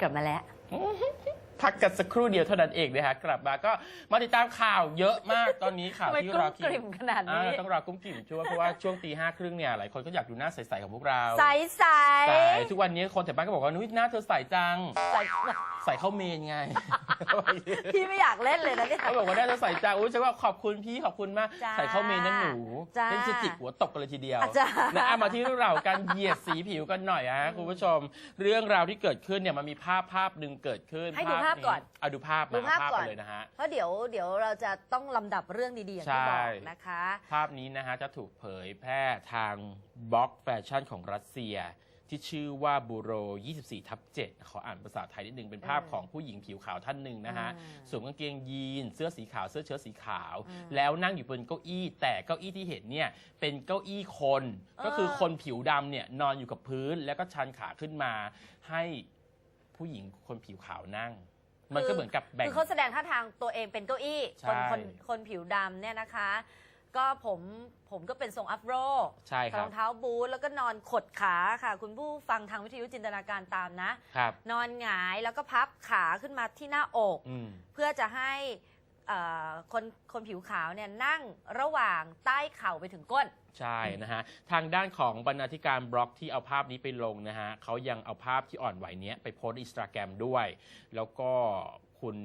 กลับมาแล้ว พักกันสักครู่เดียวเท่านั้นเองนะฮะกลับมาก็มาติดตามข่าวเยอะมากตอนนี้ข่าวทำไมที่กลุ้รอมคิกลิ่มขนาดนี้อ่ต้องรอกุ้มกิ่มช่วยเพราะว่าช่วงตีห้าครึ่งเนี่ยหลายคนก็อยากดูหน้าใสๆของพวกเราใสใสใสทุกวันนี้คนแถวบ้านก็บอกว่านุ้ยหน้าเธอใสจัง ใสใส่เข้าเมนไงพี่ไม่อยากเล่นเลยนะเนี่ย เขาบอกว่าหน้าเธอใสจังอุ้ยฉันว่าขอบคุณพี่ขอบคุณมากจ้าใส่เข้าเมนนั่นหนูจ้าเป็นจะจิกหัวตกกันเลยทีเดียวอาจารย์นะอะมาที่เรื่องราวการเหยียดสีผิวกันหน่อยฮะคุณผู้ชม เรื่องราวที่เกิดขึ้นเนี่ยมันมีภาพภาพหนึ่งเกิดขึ้น ให้ดูภาพก่อน เอาดูภาพดูมาภาพภาพก่อนไปเลยนะฮะ เพราะเดี๋ยวเดี๋ยวเราจะต้องลำดับเรื่องดีๆอย่างที่บอกใช่นะคะ ภาพนี้นะฮะจะถูกเผยแพร่ทางบล็อกแฟชั่นของรัสเซีย ที่ชื่อว่าบูโร 24 ทับ 7 ขออ่านภาษาไทยนิดนึง เป็นภาพอืมของผู้หญิงผิวขาวท่านหนึ่งนะฮะ อืมสวมกางเกงยีน เสื้อสีขาว เสื้อเชิ้ตสีขาว อืมแล้วนั่งอยู่บนเก้าอี้ แต่เก้าอี้ที่เห็นเนี่ยเป็นเก้าอี้คนเออก็คือคนผิวดำเนี่ยนอนอยู่กับพื้นแล้วก็ชันขาขึ้นมาให้ผู้หญิงคนผิวขาวนั่ง มันก็เหมือนกับแบ่ง คือเขาแสดงท่าทางตัวเองเป็นเก้าอี้ใช่ คนคนคนผิวดำเนี่ยนะคะ ก็ผมผมก็เป็นทรงอัฟโรใช่ครรัอบงเท้าบูทแล้วก็นอนขดขาค่ะ คุณผู้ฟังทางวิทยุจินตนาการตามนะ ครับ นอนหงายแล้วก็พับขาขึ้นมาที่หน้าอก อืม เพื่อจะให้ เอ่อคนคนผิวขาวเนี่ยนั่งระหว่างใต้เข่าไปถึงก้น ใช่นะฮะ ทางด้านของบรรณาธิการบล็อกที่เอาภาพนี้ไปลงนะฮะเขายังเอาภาพที่อ่อนไหวเนี้ยไปโพสต์อินสตาแกรมด้วย แล้วก็คุณ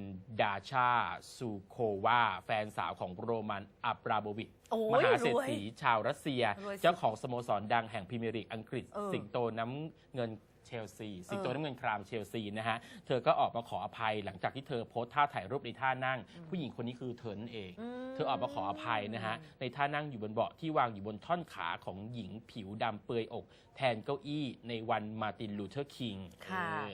ดาชาซูโควาแฟนสาวของโรมันอับราโบวิชโอ้มยหาเศรษรวยฐีชาวรัสเซีย รวยสุดเจ้าของสโมสรดังแห่งพรีเมียร์ลีกอังกฤษ เออ สิงโตน้ำเงิน เชลซีสิงโตเออน้ำเงินครามเชลซีนะฮะ เธอก็ออกมาขออภัยหลังจากที่เธอโพสต์ท่าถ่ายรูปในท่านั่ง ผู้หญิงคนนี้คือเธอนั่นเองมเธอออกมาขออภัยนะฮะ ในท่านั่งอยู่บนเบาะที่วางอยู่บนท่อนขาของหญิงผิวดำเปลือยอก แทนเก้าอี้ในวันมาร์ตินลูเทอร์คิงค่ะเออ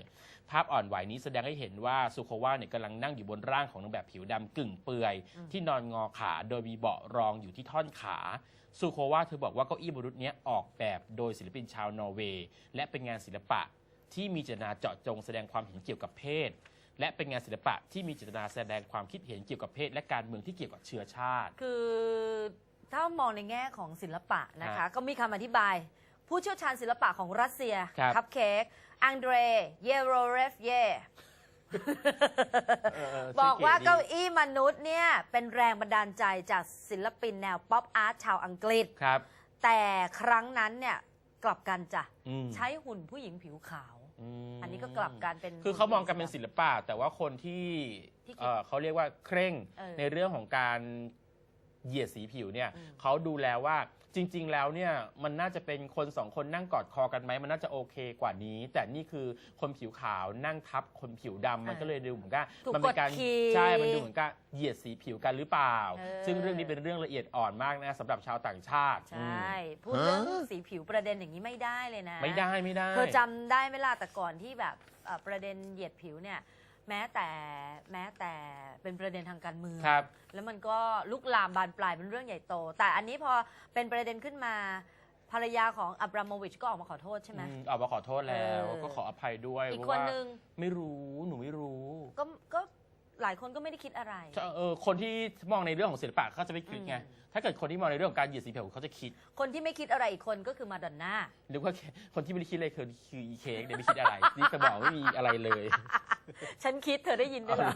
ภาพอ่อนไหวนี้แสดงให้เห็นว่าซูโควาเนี่ยกำลังนั่งอยู่บนร่างของนางแบบผิวดำกึ่งเปลือยที่นอนงอขาโดยมีเบาะรองอยู่ที่ท่อนขาซูโควาเธอบอกว่าเก้าอี้บนรุษเนี้ยออกแบบโดยศิลปินชาวนอร์เวย์และเป็นงานศิลปะที่มีเจตนาเจาะจงแสดงความเห็นเกี่ยวกับเพศ และเป็นงานศิลปะที่มีเจตนาแสดงความคิดเห็นเกี่ยวกับเพศ และการเมืองที่เกี่ยวกับเชื้อชาติ คือถ้ามองในแง่ของศิลปะนะคะฮะก็มีคำอธิบาย ผู้เชี่ยวชาญศิลปะของรัสเซียครับ คัพเค้ก อังเดรเยโรเรฟเยบอกว่าเก้าอี้มนุษย์เนี่ย เป็นแรงบันดาลใจจากศิลปินแนวป๊อปอาร์ตชาวอังกฤษ ครับ แต่ครั้งนั้นเนี่ยกลับกันจ้ะ อืมใช้หุ่นผู้หญิงผิวขาว มอันนี้ก็กลับกันเป็นคือเขามองกันเป็นศิลปะ แต่ว่าคนที่ที่คิดเอ่อเขาเรียกว่าเคร่งเออในเรื่องของการเหยียดสีผิวเนี่ยอืม เขาดูแลว่า จริง ๆ แล้วเนี่ยมันน่าจะเป็นคนสองคนนั่งกอดคอกันไหมมันน่าจะโอเคกว่านี้ แต่นี่คือคนผิวขาวนั่งทับคนผิวดำมันก็เลยดูเหมือนกับถูกมัเป็นการกดขี่ใช่มันดูเหมือนกับเหยียดสีผิวกันหรือเปล่า เออ ซึ่งเรื่องนี้เป็นเรื่องละเอียดอ่อนมากนะสำหรับชาวต่างชาติใช่พูดเรื่องสีผิวประเด็นอย่างนี้ไม่ได้เลยนะ ไม่ได้ไม่ได้ เธอจำได้ไหมล่ะแต่ก่อนที่แบบเอ่อประเด็นเหยียดผิวเนี่ย แม้แต่แม้แต่เป็นประเด็นทางการเมือง ครับ แล้วมันก็ลุกลามบานปลายเป็นเรื่องใหญ่โต แต่อันนี้พอเป็นประเด็นขึ้นมาภรรยาของอับราโมวิชก็ออกมาขอโทษใช่ไหม อืมออกมาขอโทษแล้ว เออ ก็ขออภัยด้วยอีกเพคนราะว่านึงไม่รู้หนูไม่รู้ ก็ก็ หลายคนก็ไม่ได้คิดอะไรเออคนที่มองในเรื่องของศิลปะเขาจะไม่คิดไงอืมถ้าเกิดคนที่มองในเรื่องของการเหยียดสีผิวเขาจะคิด คนที่ไม่คิดอะไรอีกคนก็คือมาดอนน่าหรือว่าคนที่ไม่ได้คิดเลยคือคืออีเค้กเนี่ยไม่คิดอะไรนี่จะบอกไม่มีอะไรเลย ฉันคิดเธอได้ยินด้วยเหรอ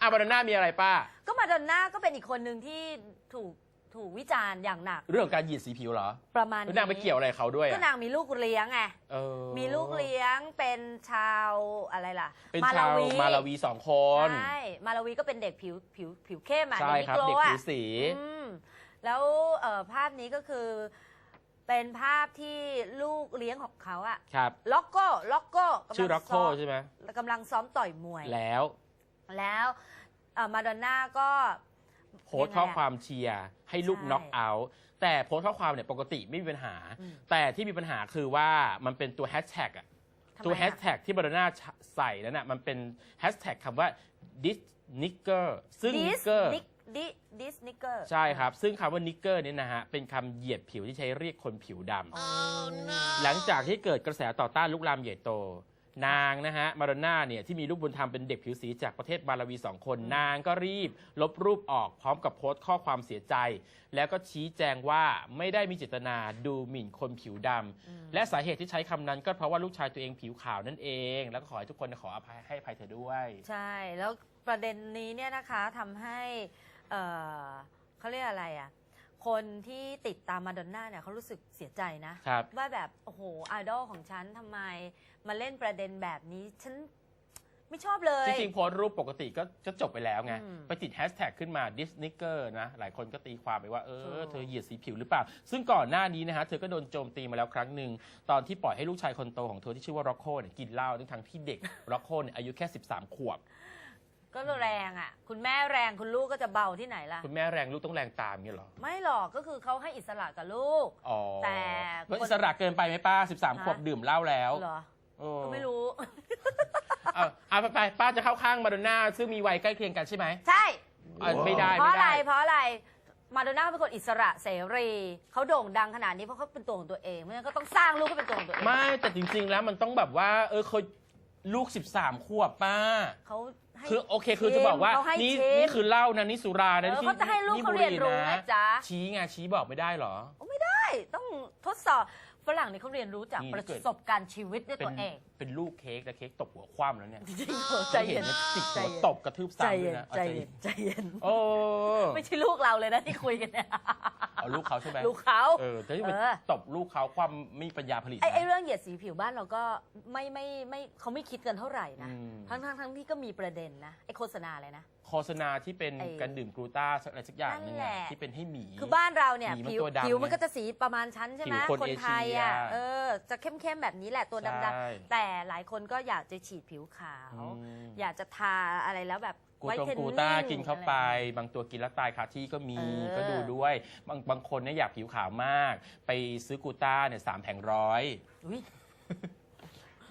อะบานาน่ามีอะไรป้าก็มาดอนน่าก็เป็นอีกคนหนึ่งที่ถูก ถูกวิจารณ์อย่างหนัก เรื่องของการเหยียดสีผิวเหรอประมาณแล้วนางไปเกี่ยวอะไรเขาด้วยก็อะนางมีลูกเลี้ยงไงเออมีลูกเลี้ยงเป็นชาวอะไรล่ะเป็นชาวมาลาวีสองคน ใช่มาลาวีก็เป็นเด็กผิวผิวผิวเข้มอะใช่เด็กครับนิโกรเด็กอะผิวสี อืมแล้วเอ่อภาพนี้ก็คือ เป็นภาพที่ลูกเลี้ยงของเขาอะครับ ล็อกโก้ล็อกโก้กำลังชื่อร็อกโคซ้มใช่ไหมกำลังซ้อมต่อยมวย แล้วแล้วเอ่อมาดอนน่าก็โพสต์ข้อความเชียร์ ให้ลูกใช่น็อกเอาท์แต่โพสต์ข้อความเนี่ยปกติไม่มีปัญหา อืม แต่ที่มีปัญหาคือว่ามันเป็นตัวแฮชแท็กอะทำไมตัวอะแฮชแท็กที่บาร์นาใส่นั้นน่ะมันเป็นแฮชแท็กคำว่า dis nigger ซึ่ง ดิส nigger นิกดิดิสนิกเกอร์ ใช่ครับ ซึ่งคำว่า nigger เนี่ยนะฮะ เป็นคำเหยียดผิวที่ใช้เรียกคนผิวดำ หลังจากที่เกิดกระแสต่อต้านลุกลามใหญ่โต นางนะฮะมาดอนน่าเนี่ยที่มีลูกบุญธรรมเป็นเด็กผิวสีจากประเทศมาลาวีสองคน นางก็รีบ ลบรูปออกพร้อมกับโพสต์ข้อความเสียใจ แล้วก็ชี้แจงว่าไม่ได้มีเจตนาดูหมิ่นคนผิวดำและสาเหตุที่ใช้คำนั้นก็เพราะว่าลูกชายตัวเองผิวขาวนั่นเอง แล้วก็ขอให้ทุกคนขออภัยให้อภัยเธอด้วย ใช่ แล้วประเด็นนี้เนี่ยนะคะทำให้เอ่อเขาเรียกอะไรอะ คนที่ติดตามมาดอนน่าเนี่ยเขารู้สึกเสียใจนะ ครับ ว่าแบบโอ้โหไอดอลของฉันทำไมมาเล่นประเด็นแบบนี้ฉันไม่ชอบเลย จริงๆโพสต์รูปปกติก็จะจบไปแล้วไง อืมไปติดแฮชแท็กขึ้นมาดิสนิเกอร์นะ หลายคนก็ตีความไปว่า เอถูอก เธอเหยียดสีผิวหรือเปล่า ซึ่งก่อนหน้านี้นะฮะ เธอก็โดนโจมตีมาแล้วครั้งหนึ่ง ตอนที่ปล่อยให้ลูกชายคนโตของเธอที่ชื่อว่าร็อกโคเนี่ยกินเหล้าทั้งๆที่เด็กร็อกโคเนี่ยอายุแค่ 13 ขวบ ก็แรงอะ คุณแม่แรงคุณลูกก็จะเบาที่ไหนล่ะ คุณแม่แรงลูกต้องแรงตามเงี้ยเหรอไม่หรอกก็คือเขาให้อิสระกับลูก อ๋อแต่แล้วคนอิสระเกินไปไหมป้า 13ฮะขวบดื่มเหล้าแล้วเหรอเออก็ไม่รู้ เอาเอาไปไปป้าจะเข้าข้างมาดอนน่าซึ่งมีวัยใกล้เคียงกันใช่ไหมใช่ อะไม่ได้เพราะไม่อะไรได้ เพราะอะไรมาโดน่าเขาเป็นคนอิสระเสรีเขาโด่งดังขนาดนี้เพราะเขาเป็นตัวของตัวเองเพราะฉะนั้นก็ต้องสร้างลูกให้เป็นตัวของตัวเองไม่แต่จริง ๆ แล้วมันต้องแบบว่า เออเคยลูก 13 ขวบป้า เขา ให้ คือโอเคคือจะบอกว่าเขาให้นี่ชิม นี่คือเหล้านะนี่สุรานะเออนี่เขาจะให้ลูกเขาเรียนรู้บุหนะจ๊ะชี้ไงชี้บอกไม่ได้เหรอ ใช่ต้องทดสอบฝรั่งนี่เขาเรียนรู้จากนี่ปถ้าเกิดระสบการณ์ชีวิตด้วยเป็ตันวเองเป็นลูกเค้กแล้วเค้กตบหัวคว่ำแล้วเนี่ยจริงๆเหรอใจเห็เย็นนนะจิกใจหัวเย็นตบกระทืบใจซ้ำด้เย็วยนนะเอาใจใจเย็นใจเย็น โอ้ ไม่ใช่ลูกเราเลยนะที่คุยกันเนี่ย เอาลูกเขาใช่ไหมลูกเขาเออแต่ที่ไปเออ ตบลูกเขาความไม่มีปัญญาผลิตไอ้ไอ้นะ เรื่องเหยียดสีผิวบ้านเราก็ไม่ไม่ไม่เขาไม่คิดกันเท่าไหร่นะอืม ทั้งทั้งทั้งที่ก็มีประเด็นนะไอ้โฆษณาอะไรนะ โฆษณาที่เป็นไอ้ การดื่มกลูต้าอะไรสักอย่างหนึงนั่นแหอะละ ที่เป็นให้หมี คือบ้านเราเนี่ยหมีมันผิวตัวดำผิวมันไงก็จะสีประมาณชั้นใช่ไหมผิวคนไทยอะเอเชีย เออ จะเข้มๆแบบนี้แหละตัวดใช่ำๆแต่หลายคนก็อยากจะฉีดผิวขาว อืม อยากจะทาอะไรแล้วแบบ กูไวตรงเทนกูนิ่งต้ากินเข้าไป อะไรบางตัวกินแล้วตายคาที่ก็มีเออ ก็ดูด้วย บางบางคนเนี่ยอยากผิวขาวมาก ไปซื้อกูต้าเนี่ยสามแผงร้อยอุ๊ย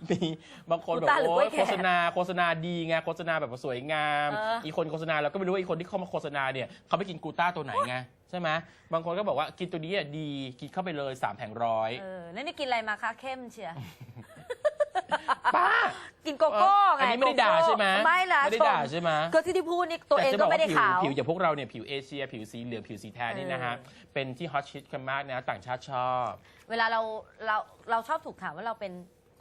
มีบางคนกูแบบต้าหรือโอ้ยกล้วยแขกโฆษณาโฆษณาดีไงโฆษณาแบบว่าสวยงาม เอออี อีคนโฆษณาเราก็ไม่รู้ว่าอีคนที่เข้ามาโฆษณาเนี่ยเขาไปกินกูต้าตัวไหนไงใช่ไหมบางคนก็บอกว่ากินตัวนี้อะดีกินเข้าไปเลยสามแผงร้อยเออแล้วนี่กินอะไรมาคะเข้มเชียร์ ป้า กินโกโก้ไงอันนี้ไม่ได้ด่าโกโก้ใช่ไหมไม่ล่ะไม่ได้ด่าชใช่ไหม ก็ที่ที่พูดนี่ตัวเองแต่จะก็บไม่ได้ผิวขาวผิวอย่างพวกเราเนี่ยผิวเอเชีย ผิวสีเหลืองผิวสีแทนนี่นะฮะเออเป็นที่ฮอตชิตกันมากนะต่างชาติชอบ เวลาเราเราเราชอบถูกถามว่าเราเป็น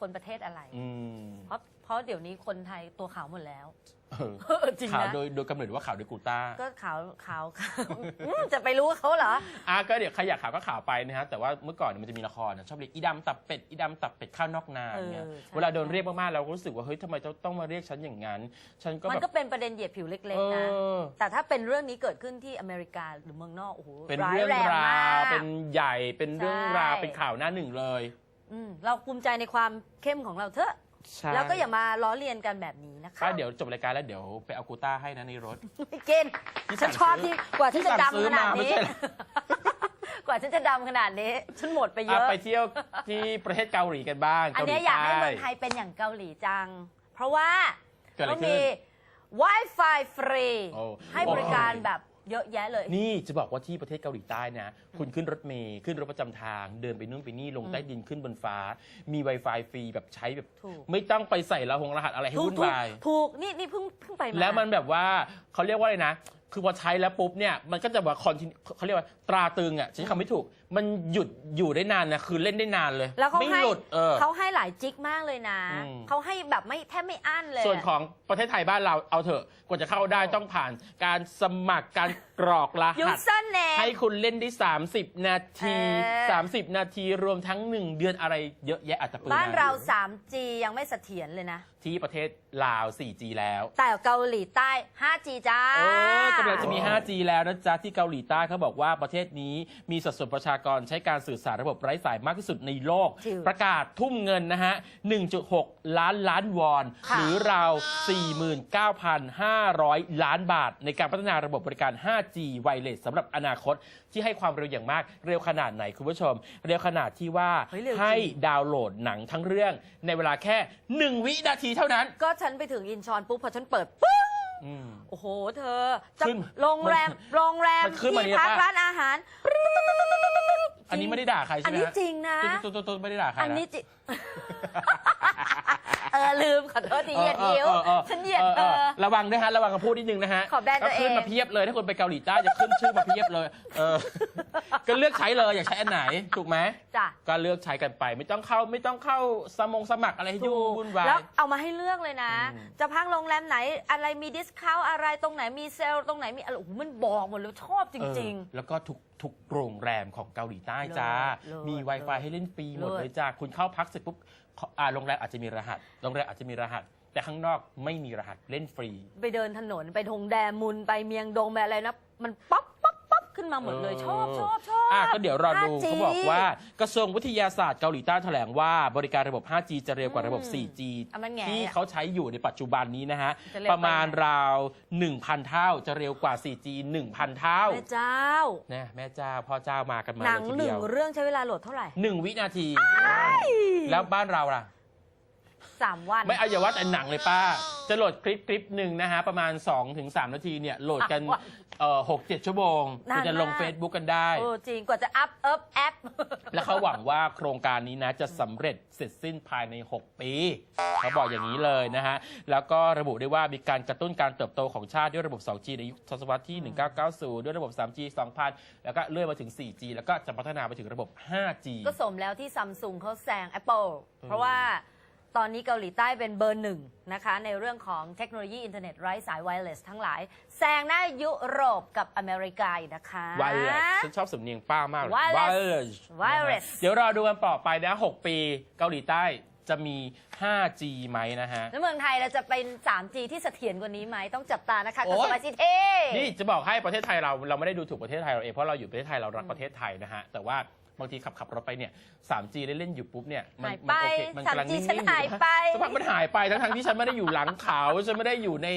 คนประเทศอะไร อืมเพราะเพราะเดี๋ยวนี้คนไทยตัวขาวหมดแล้ว เออจริงขาวนะโดยโดยกำเนิดว่าขาวโดยกลูต้า ก็ขาวขาวขาวอืมจะไปรู้เขาเหรอ อะก็เดี๋ยวใครอยากขาวก็ขาวไปนะฮะแต่ว่าเมื่อก่อนเนี่ยมันจะมีละครนะชอบเรียกอีดำตับเป็ดอีดำตับเป็ดข้าวนอกนาอย่างเงี้ยเออใช่ เวลาโดนเรียกมากๆเราก็รู้สึกว่าเฮ้ยทำไมจะต้องมาเรียกฉันอย่างนั้นฉันก็มันแบบก็เป็นประเด็นเหยียดผิวเล็ก เอๆ นะ อแต่ถ้าเป็นเรื่องนี้เกิดขึ้นที่อเมริกาหรือเมืองนอกโอ้โหเป็นร้ายเรื่องแรงรามาวกเป็นใหญ่เป็นเรื่องใช่ราวเป็นข่าวหน้าหนึ่งเลย อืมเราภูมิใจในความเข้มของเราเถอะ ใช่แล้วก็อย่ามาล้อเลียนกันแบบนี้นะคะ ป้าเดี๋ยวจบรายการแล้วเดี๋ยวไปเอากูต้าให้นะในรถ ไม่กินที่ฉันชอบสั่งซื้อที่กว่าฉันจะที่สั่งซื้อดำขนาดมาไม่นี้ ใช่เหรอ กว่าฉันจะดำขนาดนี้ ฉันหมดไปเยอะอะไปเที่ยวที่ประเทศเกาหลีกันบ้างอันเกาหลีเนี้ยอยากให้ใต้เมืองไทยเป็นอย่างเกาหลีจัง เพราะว่าเกิดอะไรต้องขึ้มี น Wi-Fi ฟรี โอ้ให้บริการแบบ เยอะแยะเลย นี่จะบอกว่าที่ประเทศเกาหลีใต้นะ คุณขึ้นรถเมล์ขึ้นรถประจำทาง เดินไปนู่นไปนี่ลงอืมใต้ดินขึ้นบนฟ้า มี Wi-Fi ฟรีแบบใช้แบบ ถูก ไม่ต้องไปใส่รหัสรหัสอะไรให้ถูกวุ่นถูกวาย ถูกนี่นี่เพิ่งเพิ่งไปมา แล้วมันแบบว่าเขาเรียกว่าอะไรนะ คือพอใช้แล้วปุ๊บเนี่ย มันก็จะแบบคอนเขาเรียกว่าตราตึงอะใช้คำไม่ถูก มันหยุดอยู่ได้นานนะคือเล่นได้นานเลยแล้วเขาไม่ให้หลุดเออ เขาให้หลายจิกมากเลยนะ อืม เขาให้แบบไม่แทบไม่อั้นเลย ส่วนของประเทศไทยบ้านเราเอาเถอะกว่าจะเข้าได้ต้องผ่าน การสมัครการกรอกรยูหัส เซอร์เนให้คุณเล่นได้ 30 นาที เออ 30 นาทีรวมทั้ง 1 เดือนอะไรเยอะแยะอาจจะปืนบ้านเราอยู่ 3G ยังไม่เสถียรเลยนะ ที่ประเทศลาว 4G แล้ว แต่เกาหลีใต้ 5G จ้า เออกำลังจะมี 5G แล้วนะจ๊ะ ที่เกาหลีใต้เขาบอกว่าประเทศนี้มีสัดส่วนประชากรใช้การสื่อสารระบบไร้สายมากที่สุดในโลกจริงประกาศทุ่มเงินนะฮะ 1.6 ล้านล้านวอนค่ะหรือราว 49,500 ล้านบาท ในการพัฒนาระบบบริการ 5G ไวเลสสำหรับอนาคตที่ให้ความเร็วอย่างมากเร็วขนาดไหนคุณผู้ชม เร็วขนาดที่ว่าเฮ้ยเร็วจริงให้ดาวน์โหลดหนังทั้งเรื่อง ในเวลาแค่ 1 วินาทีเท่านั้น ก็ฉันไปถึงอินชอนปุ๊บพอฉันเปิดปุ๊บอืมโอ้โห เธอจะขึ้นโรงแรมมันโรงแรมมันขึ้นมาที่เนี่ยพักป่ะร้านอาหาร อันนี้ไม่ได้ด่าใครอัใช่นไหมนี้ฮะจริงนะ ตุ๊ดตุ๊ดตุ๊ดไม่ได้ด่าใครอันนะนี้จริงเอออลืมขอโทษทีเหยียดนิ้วเออเออเออฉันเหยียดเธอระวังด้วยฮะ ระวังคำพูดนิดนึงนะฮะขอแบนตัวเอง ก็ขึ้นมาเพียบเลย ถ้าคนไปเกาหลีใต้จะขึ้นชื่อมาเพียบเลยเออก็เลือกใช้เลยอยากใช้อันไหนถูกไหมจ้ะก็เลือกใช้กันไป ไม่ต้องเข้าไม่ต้องเข้าสมงสมัครอะไรให้ยุ่งวุ่นวาย แล้วเอามาให้เลือกเลยนะ อืม จะพักโรงแรมไหน อะไรมีดิสคาวอะไรตรงไหนมีเซลล์ตรงไหนมีอะไรโอ้โหมันบอกหมดเลยชอบจริง เออแล้วก็ทุก ทุกโรงแรมของเกาหลีใต้จ้า เลิศมี เลิศ Wi-Fi ให้เล่นฟรีหมดเลิศเลยจ้า คุณเข้าพักเสร็จปุ๊บขออ่าโรงแรมอาจจะมีรหัส โรงแรมอาจจะมีรหัส แต่ข้างนอกไม่มีรหัสเล่นฟรีๆไปเดินถนนไปทงแดมุนไปเมียงดงไปอะไรนะ มันป๊อปป๊อปป๊อป ขึ้นมาหมดเลยเออชอบชอบชอบ อะก็เดี๋ยวรอดู 5G เขาบอกว่ากระทรวงวิทยาศาสตร์เกาหลีใต้แถลงว่าบริการระบบ 5G จะเร็วกว่าระบบอืม 4G อะมันแง่ที่เขาใช้อยู่ในปัจจุบันนี้นะฮะ จะเร็วไป ประมาณราว 1,000 เท่าจะเร็วกว่า 4G 1,000 เท่าแม่เจ้า นะแม่เจ้าพ่อเจ้ามากันมาหนังเลยทีหนึ่เดีงยวเรื่องใช้เวลาโหลดเท่าไหร่ หนึ่งวินาที แล้วบ้านเราล่ะ สามวัน ไม่เอาอย่าว่าแต่หนังเลยป้า จะโหลดคลิปคลิปหนึ่งนะฮะ ประมาณ 2-3 นาทีเนี่ยโหลดกันอะว่าเอ่อหกเจ็ดชั่วโมงนานคุณจะลงมาก Facebook กันได้เออจริงกว่าจะอัพเอิบแอป และเขาหวังว่าโครงการนี้นะจะสำเร็จเสร็จสิ้นภายใน 6 ปี เขาบอกอย่างนี้เลยนะฮะ แล้วก็ระบุได้ว่ามีการกระตุ้นการเติบโตของชาติด้วยระบบ 2G ในยุคทศวรรษที่ 1990 ด้วยระบบ 3G 2000 แล้วก็เลื่อนมาถึง 4G แล้วก็จะพัฒนาไปถึงระบบ 5G ก็สมแล้วที่ซัมซุงเขาแซง Apple เพราะว่า ตอนนี้เกาหลีใต้เป็นเบอร์หนึ่งนะคะในเรื่องของเทคโนโลยีอินเทอร์เน็ตไร้สายไวเลสทั้งหลายแซงหน้ายุโรปกับอเมริกาอีกนะคะ ไวเลสฉันชอบสำเนียงป้ามากเลย Wireless Wireless Wireless นะฮะเดี๋ยวรอดูกันต่อไปนะ 6 ปีเกาหลีใต้จะมี 5G ไหมนะฮะ แล้วเมืองไทยเราจะเป็น 3G ที่เสถียรกว่านี้ไหมต้องจับตานะคะโอ๊กยระทรวงไอซีเทนี่จะบอกให้ประเทศไทยเราเราไม่ได้ดูถูกประเทศไทยเราเองเพราะเราอยู่ประเทศไทยเรารักประเทศไทยนะฮะแต่ว่า บางทีขับขับรถไปเนี่ย 3G เล่นๆอยู่ปุ๊บเนี่ยมัหายมัไปโอเคมันกำลัง 3G นิ่งๆฉันอยู่หายไป สักพักมันหายไปทั้งทที่ฉันไม่ได้อยู่หลังเขาฉันไม่ได้อยู่ใน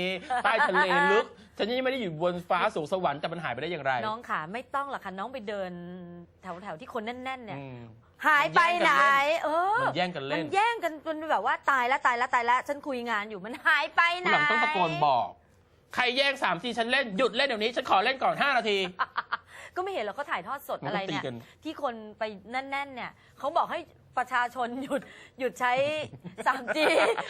ใต้ทะเลลึกฉันยังไม่ได้อยู่บนฟ้าสูงสวรรค์แต่มันหายไปได้อย่างไรน้องขาไม่ต้องหรอกค่ะน้องไปเดินแถวแถวๆที่คนแน่น ๆ เนี่ย อืม หายไปไหนเออมันแย่งกันเล่นมันแย่งกันจนแบบว่าตายแล้วตายแล้วตายแล้วฉันคุยงานอยู่มันหายไปไหน ผู้หลังต้องตะโกนบอก ใครแย่ง3ทีฉันเล่นหยุดเล่นเดี๋ยวนี้ฉันขอเล่นก่อน 5 นาที ก็ไม่เห็นหรอกเขาถ่ายทอดสดมันก็อะไรเนี่ย ตีกัน ที่คนไปแน่นๆเนี่ยเขาบอกให้ประชาชนหยุดหยุดใช้ 3G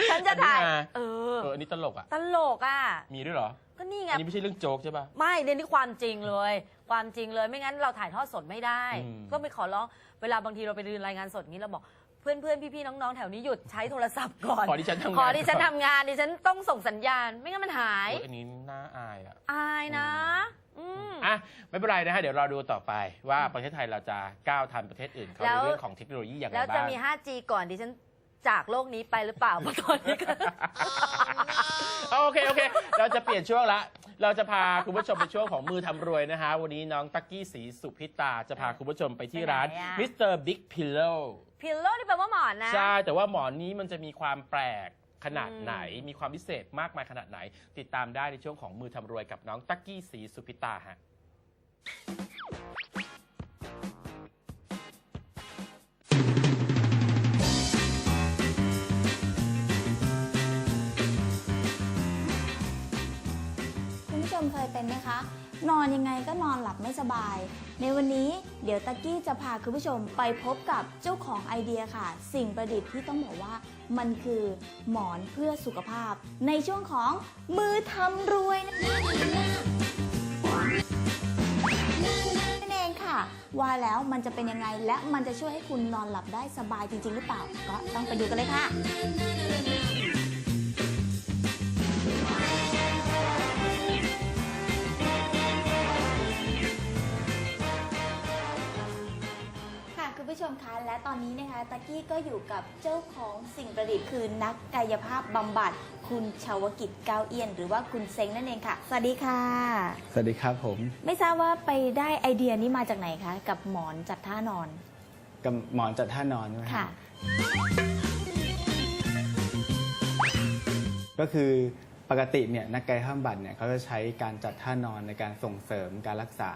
ฉันจะถ่าย อันนี้มา เออ เอออันนี้ตลกอะ ตลกอะ มีด้วยเหรอ ก็นี่ไง อันนี้ไม่ใช่เรื่องโจ๊กใช่ป่ะ ไม่เดี๋ยวนี้ความจริงเลย ความจริงเลยไม่งั้นเราถ่ายทอดสดไม่ได้ อืม ก็ไปขอร้องเวลาบางทีเราไปดูรายงานสดนี้เราบอก เพื่อนเพื่อนๆพี่ๆน้องๆแถวนี้หยุดใช้โทรศัพท์ก่อน ขอดิฉันทำงานขอดิฉันก่ทำงานดิฉันต้องส่งสัญญาณ ไม่งั้นมันหาย โอ้ยอันนี้น่าอายอะ อายนะ อืม อะ ไม่เป็นไรนะฮะ เดี๋ยวรอดูต่อไปว่าประเทศไทยเราจะก้าวทันประเทศอื่นเขาแล้ในวเรื่องของเทคโนโลยีอย่างไรแล้วจะบ้างมี 5G ก่อนดิฉัน จากโลกนี้ไปหรือเปล่าเพราะตอนนี้ก็ เอาโอเคโอเค เราจะเปลี่ยนช่วงละ เราจะพาคุณผู้ชมไปช่วงของมือทำรวยนะฮะ วันนี้น้องตักกี้สีสุพิตาจะพาคุณผู้ชมไปที่ร้านไปไหนอะ Mr. Big Pillow พิลโลนี่แปลว่าหมอนนะ ใช่ แต่ว่าหมอนนี้มันจะมีความแปลกขนาดอืมไหน มีความพิเศษมากมายขนาดไหน ติดตามได้ในช่วงของมือทำรวยกับน้องตักกี้สีสุพิตาฮะ มเคยเป็นไหมคะ นอนยังไงก็นอนหลับไม่สบาย ในวันนี้เดี๋ยวตะกี้จะพาคุณผู้ชมไปพบกับเจ้าของไอเดียค่ะ สิ่งประดิษฐ์ที่ต้องบอกว่ามันคือหมอนเพื่อสุขภาพ ในช่วงของมือทำรวยนั่นเองค่ะ ว่าแล้วมันจะเป็นยังไงและมันจะช่วยให้คุณนอนหลับได้สบายจริง ๆ หรือเปล่า ก็ต้องไปดูกันเลยค่ะ ผู้ชมคะและตอนนี้นะคะตะกี้ก็อยู่กับเจ้าของสิ่งประดิษฐ์คือนักกายภาพบำบัดคุณชาวกิจเกาเอียน หรือว่าคุณเซ็งนั่นเองค่ะ สวัสดีค่ะ สวัสดีครับผม ไม่ทราบว่าไปได้ไอเดียนี้มาจากไหนคะ กับหมอนจัดท่านอน กับหมอนจัดท่านอนใช่ไหมค่ะบก็คือปกติเนี่ยนักกายภาพบำบัดเนี่ยเขาจะใช้การจัดท่านอนในการส่งเสริมการรักษา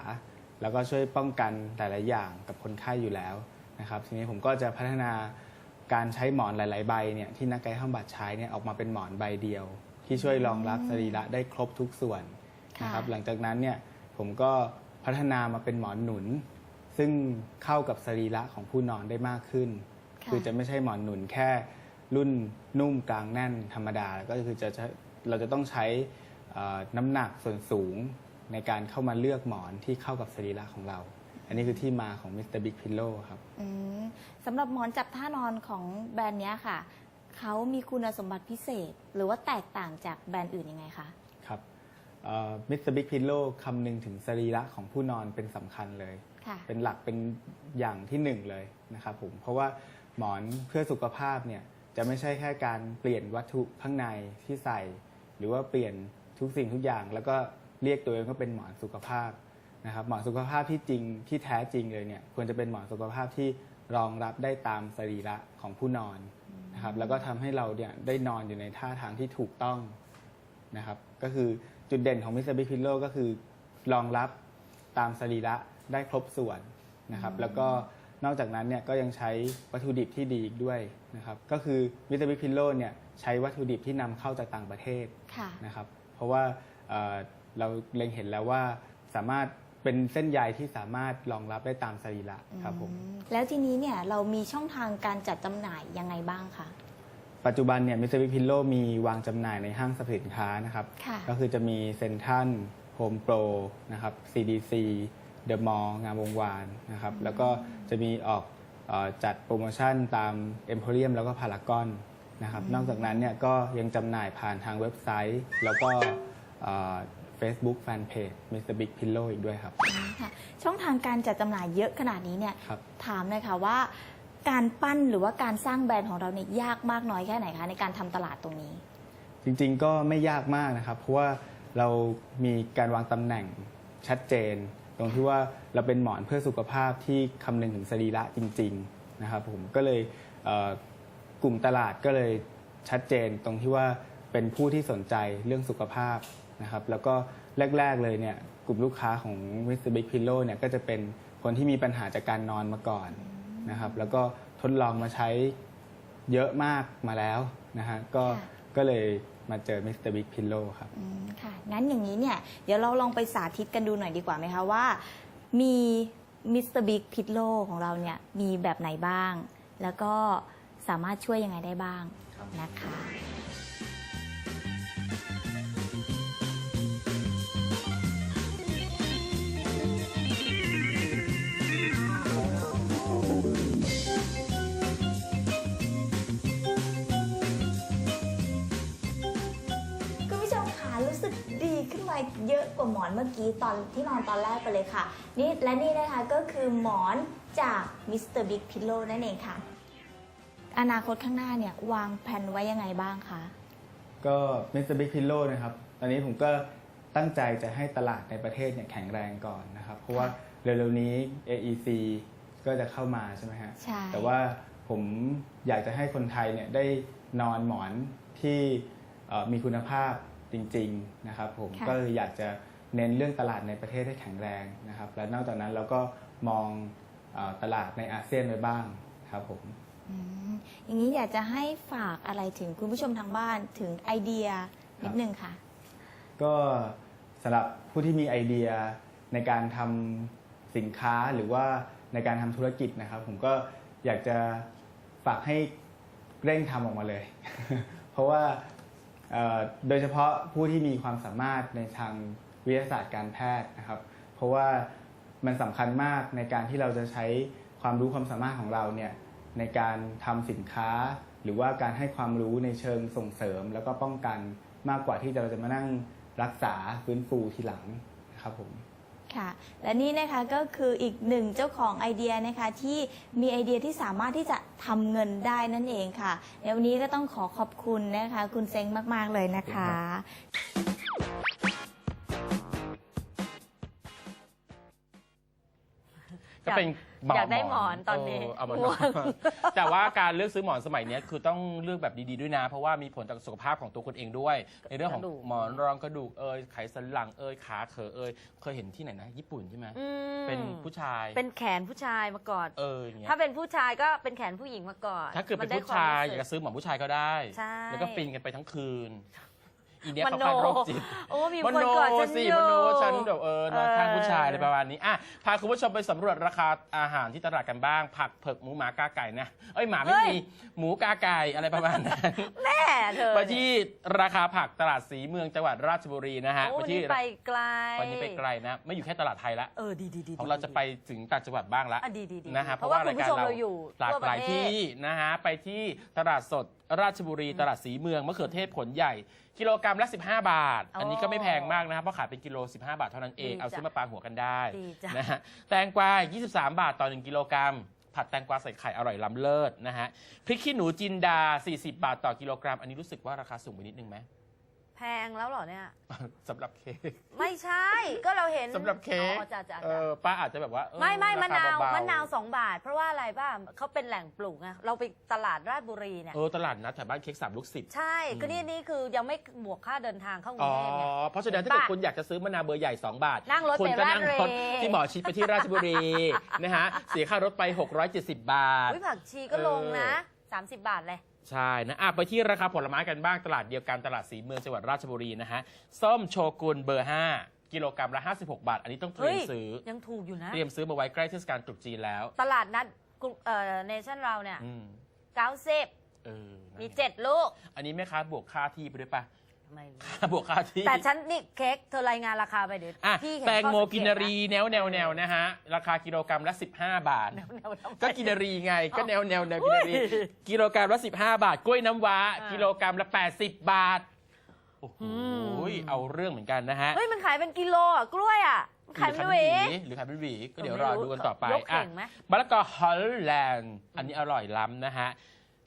แล้วก็ช่วยป้องกันหลาย ๆ อย่างกับคนไข้อยู่แล้ว นะครับทีนี้ผมก็จะพัฒนาการใช้หมอนหลาย ๆ ใบเนี่ยที่นักกายภาพบำบัดใช้เนี่ยออกมาเป็นหมอนใบเดียว ที่ช่วยรองรับสรีระได้ครบทุกส่วนนะครับค่ะหลังจากนั้นเนี่ยผมก็พัฒนามาเป็นหมอนหนุน ซึ่งเข้ากับสรีระของผู้นอนได้มากขึ้นค่ะคือจะไม่ใช่หมอนหนุนแค่รุ่นนุ่มกลางแน่นธรรมดา ก็คือจะใช้เราจะต้องใช้เอ่อน้ำหนักส่วนสูงในการเข้ามาเลือกหมอนที่เข้ากับสรีระของเรา อันนี้คือที่มาของ Mr. Big Pillow ครับ อืมสำหรับหมอนจับท่านอนของแบรนด์เนี้ยค่ะ เขามีคุณสมบัติพิเศษ หรือว่าแตกต่างจากแบรนด์อื่นยังไงคะ ครับมิสเตอร์บิ๊กพิลโลคำนึงถึงสรีระของผู้นอนเป็นสำคัญเลย ค่ะ เป็นหลักเป็นอย่างที่หนึ่งเลยนะครับผม เพราะว่าหมอนเพื่อสุขภาพเนี่ยจะไม่ใช่แค่การเปลี่ยนวัตถุข้างในที่ใส่ หรือว่าเปลี่ยนทุกสิ่งทุกอย่าง แล้วก็เรียกตัวเองว่าเป็นหมอนสุขภาพ นะครับหมอนสุขภาพที่จริงที่แท้จริงเลยเนี่ยควรจะเป็นหมอนสุขภาพที่รองรับได้ตามสรีระของผู้นอนนะครับแล้วก็ทำให้เราเนี่ยได้นอนอยู่ในท่าทางที่ถูกต้องนะครับก็คือจุดเด่นของ Mr. Big Pillow ก็คือรองรับตามสรีระได้ครบส่วนนะครับแล้วก็นอกจากนั้นเนี่ยก็ยังใช้วัตถุดิบที่ดีอีกด้วยนะครับก็คือ Mr. Big Pillow เนี่ยใช้วัตถุดิบที่นำเข้าจากต่างประเทศค่ะนะครับเพราะว่าเอ่อเราเล็งเห็นแล้วว่าสามารถ เป็นเส้นใยที่สามารถรองรับได้ตามสรีระครับผม อืมแล้วทีนี้เนี่ยเรามีช่องทางการจัดจำหน่ายยังไงบ้างคะ ปัจจุบันเนี่ยมิสเตอร์บิ๊กพิลโลมีวางจำหน่ายในห้างสรรพสินค้านะครับ ค่ะ ก็คือจะมีเซ็นทรัลโฮมโปรนะครับ CDC เดอะมอลล์งามวงวานนะครับ แล้วก็จะมีออกเออจัดโปรโมชั่นตาม Emporium แล้วก็พารากอนนะครับ นอกจากนั้นเนี่ยก็ยังจำหน่ายผ่านทางเว็บไซต์ แล้วก็เฟซ บุ๊กแฟนเพจ Mr. Big Pillow อีกด้วยครับ ค่ะช่องทางการจัดจำหน่ายเยอะขนาดนี้เนี่ยครับ ถามเลยค่ะว่า การปั้นหรือว่าการสร้างแบรนด์ของเราเนี่ยยากมากน้อยแค่ไหนคะในการทำตลาดตรงนี้ จริงๆก็ไม่ยากมากนะครับ เพราะว่าเรามีการวางตำแหน่งชัดเจน ตรงที่ว่าเราเป็นหมอนเพื่อสุขภาพที่คำนึงถึงสรีระจริง ๆ นะครับผมก็เลยเอ่อกลุ่มตลาดก็เลยชัดเจนตรงที่ว่าเป็นผู้ที่สนใจเรื่องสุขภาพ นะครับแล้วก็แรก ๆ เลยเนี่ยกลุ่มลูกค้าของ Mr. Big Pillow เนี่ยก็จะเป็นคนที่มีปัญหาจากการนอนมาก่อนนะครับแล้วก็ทดลองมาใช้เยอะมากมาแล้วนะฮะก็ค่ะ ก็เลยมาเจอ Mr. Big Pillow ครับ อืมค่ะ งั้นอย่างนี้เนี่ย เดี๋ยวเราลองไปสาธิตกันดูหน่อยดีกว่าไหมคะว่า มีมิสเตอร์บิ๊กพิทโลของเราเนี่ย มีแบบไหนบ้าง แล้วก็สามารถช่วยยังไงได้บ้างนะคะ เมื่อกี้ตอนที่นอนตอนแรกไปเลยค่ะนี่และนี่นะคะก็คือหมอนจากมิสเตอร์บิ๊กพิ l โลนั่นเองค่ะ อนาคตข้างหน้าเนี่ยวางแผนไว้ยังไงบ้างคะก็ Mr. Big Pillow นะครับตอนนี้ผมก็ตั้งใจจะให้ตลาดในประเทศเนี่ยแข็งแรงก่อนนะครับเพราะว่าเร็วๆนี้ AEC ก็จะเข้ามาใช่ไหมฮะใช่แต่ว่าผมอยากจะให้คนไทยเนี่ยได้นอนหมอนที่เอ่อมีคุณภาพจริง ๆ นะครับผมค่ะก็เลยอยากจะ เน้นเรื่องตลาดในประเทศให้แข็งแรงนะครับ และนอกจากนั้นเราก็มองเออตลาดในอาเซียนไว้บ้างครับผมอืมอย่างนี้อยากจะให้ฝากอะไรถึงคุณผู้ชมทางบ้านถึงไอเดียนิดนึงค่ะ ก็สำหรับผู้ที่มีไอเดียในการทำสินค้าหรือว่าในการทำธุรกิจนะครับ ผมก็อยากจะฝากให้เร่งทำออกมาเลย เพราะว่าเอ่อโดยเฉพาะผู้ที่มีความสามารถในทาง วิทยาศาสตร์การแพทย์นะครับ เพราะว่ามันสำคัญมากในการที่เราจะใช้ความรู้ความสามารถของเราเนี่ยในการทำสินค้า หรือว่าการให้ความรู้ในเชิงส่งเสริม แล้วก็ป้องกันมากกว่าที่เราจะมานั่งรักษาฟื้นฟูทีหลังนะครับผมค่ะและนี่นะคะก็คืออีกหนึ่งเจ้าของไอเดียนะคะที่มีไอเดียที่สามารถที่จะทำเงินได้นั่นเองค่ะในวันนี้ก็ต้องขอขอบคุณนะคะ คุณเซ็งมาก ๆ เลยนะคะ ก็เป็นหมอนอยากได้หมอนตอนนี้เเอามาง่วง แต่ว่าการเลือกซื้อหมอนสมัยเนี้ยคือต้องเลือกแบบดีๆด้วยนะ เพราะว่ามีผลต่อสุขภาพของตัวคุณเองด้วย ในเรื่องของกระดูกหมอนรองกระดูกเอยไขสันหลังเอยขาเขอเอยเคยเห็นที่ไหนนะ ญี่ปุ่นใช่ไหมอืมเป็นผู้ชายเป็นแขนผู้ชายมาก่อน เอออย่างเงี้ย ถ้าเป็นผู้ชายก็เป็นแขนผู้หญิงมาก่อนถ้าเกิดเป็นมัได้ผู้ชาย ควมรู้สึอยากจะซื้อหมอนผู้ชายก็ได้ ใช่ แล้วก็ฟินกันไปทั้งคืน อีเนี้ยมเขาโนคล้ายโรคจิตโอ้มีมคนโนกอดฉันสิอยู่มโนฉันแบบเออนอนข้างเออผู้ชายอะไรประมาณนี้อะพาคุณผู้ชมไปสำรวจราคาอาหารที่ตลาดกันบ้าง ผักเผือกหมูหมากาไก่นะเอ้ยหมาไม่มีหมูกาไก่อะไรประมาณนั้น แม่เธอไปที่ราคาผักตลาดสีเมืองจังหวัดราชบุรีนะฮะโอ้ไปวันที่นี้ไปไกลวันนี้ไปไกลนะ ไม่อยู่แค่ตลาดไทยละเออดีดีดีของเราจะไปถึงต่างจังหวัดบ้างละอะดีดีดีนะฮะเพราะว่าคุณผู้ชมเราอยู่หลากทั่วปหลาระยเทศ ที่นะฮะไปที่ตลาดสดราชบุรีตลาดสีเมืองมะเขือเทศผลใหญ่ กิโลกรัมละ 15 บาทอันนี้ก็ไม่แพงมากนะครับเพราะขายเป็นกิโล 15 บาทเท่านั้นเอง ดีจ้ะเอาซื้อมาปาหัวกันได้ดีจ้ะ นะฮะแตงกวา 23 บาทต่อ 1 กิโลกรัม ผัดแตงกวาใส่ไข่อร่อยล้ำเลิศนะฮะพริกขี้หนูจินดา 40 บาทต่อกิโลกรัม อันนี้รู้สึกว่าราคาสูงไปนิดนึงไหม แพงแล้วเหรอเนี่ย สำหรับเค้กไม่ใช่ ก็เราเห็นสำหรับเค้กอ๋อจ้ะจ้ะเอจ้ะอป้าอาจจะแบบว่าเออไม่ไม่มะนาวรคเบๆมะนาวสองบาท เพราะว่าอะไรบ้างเขาเป็นแหล่งปลูกไงเราไปตลาดราชบุรีเนี่ย เออตลาดนัดแถวบ้านเค้กสามลูกสิบ ใช่ ก็นี่นี่คือยังไม่บวกค่าเดินทางเข้ากรุอ๋งอ เทพไง เพราะฉะนั้นถ้าเกิดป่ะคุณอยากจะซื้อมะนาวเบอร์ใหญ่ 2 บาท นั่งรถคุณไปก็นั่งราชรบุถรี ที่หมอชิดไปที่ราชบุรี นะฮะ เสียค่ารถไป 670 บาทวิผักชีก็ลงนะ 30 บาทเลย ใช่นะอะไปที่ราคาผลไม้กันบ้างตลาดเดียวกันตลาดสีเมืองจังหวัดราชบุรีนะฮะส้มโชกุนเบอร์ 5 กิโลกรัมละ 56 บาท อันนี้ต้องเตรีเฮ้ยมยซื้อ ยังถูกอยู่นะ เตรียมซื้อมาไว้ใกล้เทศกาลตรุษจีนแล้ว ตลาดนัดกรุงเอ่อเนชั่นเราเนี่ยอืม90เออนั่นมีไง7ลูก อันนี้แม่ค้าบวกค่าที่ไปด้วยปะ ไม่รู้ค่าบวกค่าที่แต่ฉันนี่เค้กเธอรายงานราคาไปเดี๋ยวอะพี่เห็นแตงโมข้อสัเตกินรีแนวแนวแนวนะฮะ ราคากิโลกรัมละ 15 บาท แนวแนวทำไม ก็กินรีไงก็แนวแนวแนวกินรี กิโลกรัมละ 15 บาท กล้วยน้ำว้า อ่ากิโลกรัมละ 80 บาท โอ้โหอืมเอาเรื่องเหมือนกันนะฮะเฮ้ยมันขายเป็นกิโลอะกล้วยอะมันขายเป็นหวีหรือขายเป็นหวีก็เดี๋ยวรอดูกันต่อไปยกอะเข่งไหม มะละกอฮอลแลนด์อันนี้อร่อยล้ำนะฮะ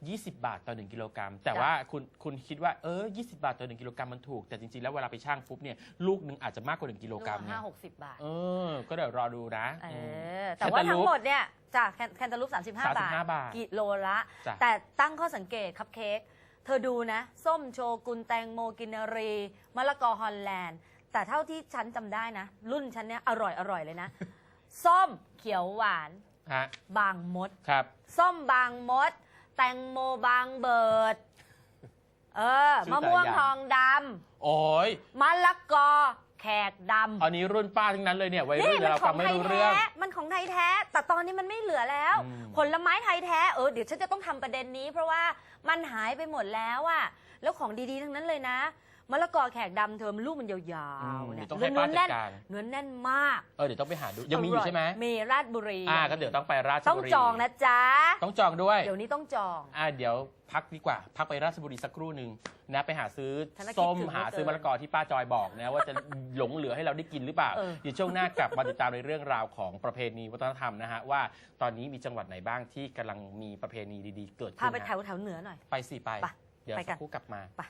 20 บาทต่อ 1 กิโลกรัม แต่จ้ะว่าคุณคุณคิดว่าเออ 20 บาทต่อ 1 กิโลกรัมมันถูก แต่จริงๆ แล้วเวลาไปช่างปุ๊บเนี่ยลูกหนึงอาจจะมากกว่า 1 กิโลลูกกรัมละไงห้าหกสิบบาท เออ ก็เดี๋ยวรอดูนะเอมอแต่ว่าแคนตาลูปทั้งหมดเนี่ยจากแคนตาลูป 35 บาท35บาทกิโลละจ้ะแต่ตั้งข้อสังเกตครับเค้กเธอดูนะ ส้มโชกุนแตงโมกินรีมะละกอฮอลแลนด์ แต่เท่าที่ฉันจำได้นะ รุ่นฉันเนี่ยอร่อยอร่อยเลยนะ ส้มเขียวหวานฮะบางมดครับส้มบางมด แตงโมบางเบิด เออชื่อมะม่วงแต่ละอย่าง ทองดโอ้ยำมะละกอ แขกดำอันนี้รุ่นป้าทั้งนั้นเลยเนี่ยวัยรุ่นี่นมันเราของฟังไม่ไทยรู้แท้เรื่อง มันของไทยแท้ แต่ตอนนี้มันไม่เหลือแล้ว อืม ผลไม้ไทยแท้ เออเดี๋ยวฉันจะต้องทำประเด็นนี้ เพราะว่ามันหายไปหมดแล้วอะแล้วของดีๆทั้งนั้นเลยนะ มะละกอแขกดำเธอมันลูกมันยาวๆเดี๋เนี่ยยวต้องให้เนื้ป้าอจัแน่ดนการ เนื้อแน่นมากเออเดี๋ยวต้องไปหาดูยังมีอยู่ใช่ไหมมีราชบุรีอ่าก็เดี๋ยวต้องไปราชต้องบุรีจองนะจ๊ะ ต้องจองด้วย เดี๋ยวนี้ต้องจอง อ่าเดี๋ยวพักดีกว่า พักไปราชบุรีสักครู่หนึ่งนะไปหาซื้อธนกิจส้มถึงหาเหลือเกินซื้อมะละกอที่ป้าจอยบอกนะว่าจะ หลงเหลือให้เราได้กินหรือเปล่าเออ เดี๋ยวช่วงหน้ากลับมาติดตามในเรื่องราวของประเพณีวัฒนธรรมนะฮะว่าตอนนี้มีจังหวัดไหนบ้างที่กำลังมีประเพณีดีๆ เกิดพาขึ้นไปนะแถวแถวเหนือหน่อย ไปสิไป ไปเดี๋ยวไปกัสันกครู่กลับมา ไป